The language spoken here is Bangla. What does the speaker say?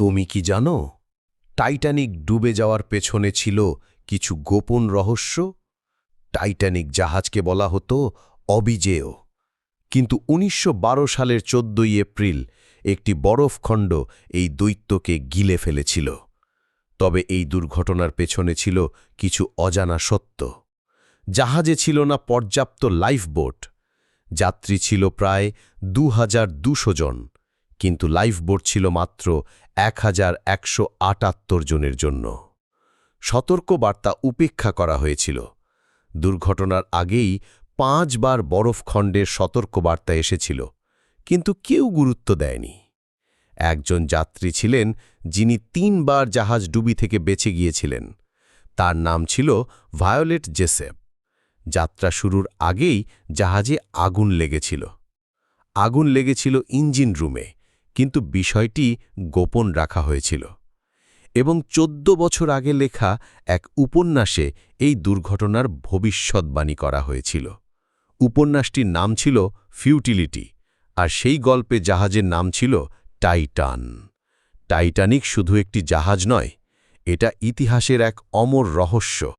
তুমি কি জানো টাইটানিক ডুবে যাওয়ার পেছনে ছিল কিছু গোপন রহস্য? টাইটানিক জাহাজকে বলা হতো অবিজেয়। কিন্তু উনিশশো বারো সালের চোদ্দই এপ্রিল একটি বরফখণ্ড এই দৈত্যকে গিলে ফেলেছিল। তবে এই দুর্ঘটনার পেছনে ছিল কিছু অজানা সত্য। জাহাজে ছিল না পর্যাপ্ত লাইফবোট যাত্রী ছিল প্রায় দু জন। কিন্তু লাইফবোট ছিল মাত্র এক হাজার একশো আটাত্তর জনের জন্য। সতর্কবার্তা উপেক্ষা করা হয়েছিল। দুর্ঘটনার আগেই পাঁচবার বরফখণ্ডের সতর্কবার্তা এসেছিল, কিন্তু কেউ গুরুত্ব দেয়নি। একজন যাত্রী ছিলেন যিনি তিনবার জাহাজ ডুবি থেকে বেঁচে গিয়েছিলেন। তার নাম ছিল ভায়োলেট জেসেপ। যাত্রা শুরুর আগেই জাহাজে আগুন লেগেছিল। আগুন লেগেছিল ইঞ্জিন রুমে। কিন্তু বিষয়টি গোপন রাখা হয়েছিল এবং চোদ্দ বছর আগে লেখা এক উপন্যাসে এই দুর্ঘটনার ভবিষ্যৎবাণী করা হয়েছিল। উপন্যাসটির নাম ছিল ফিউটিলিটি আর সেই গল্পে জাহাজের নাম ছিল টাইটান টাইটানিক শুধু একটি জাহাজ নয়, এটা ইতিহাসের এক অমর রহস্য।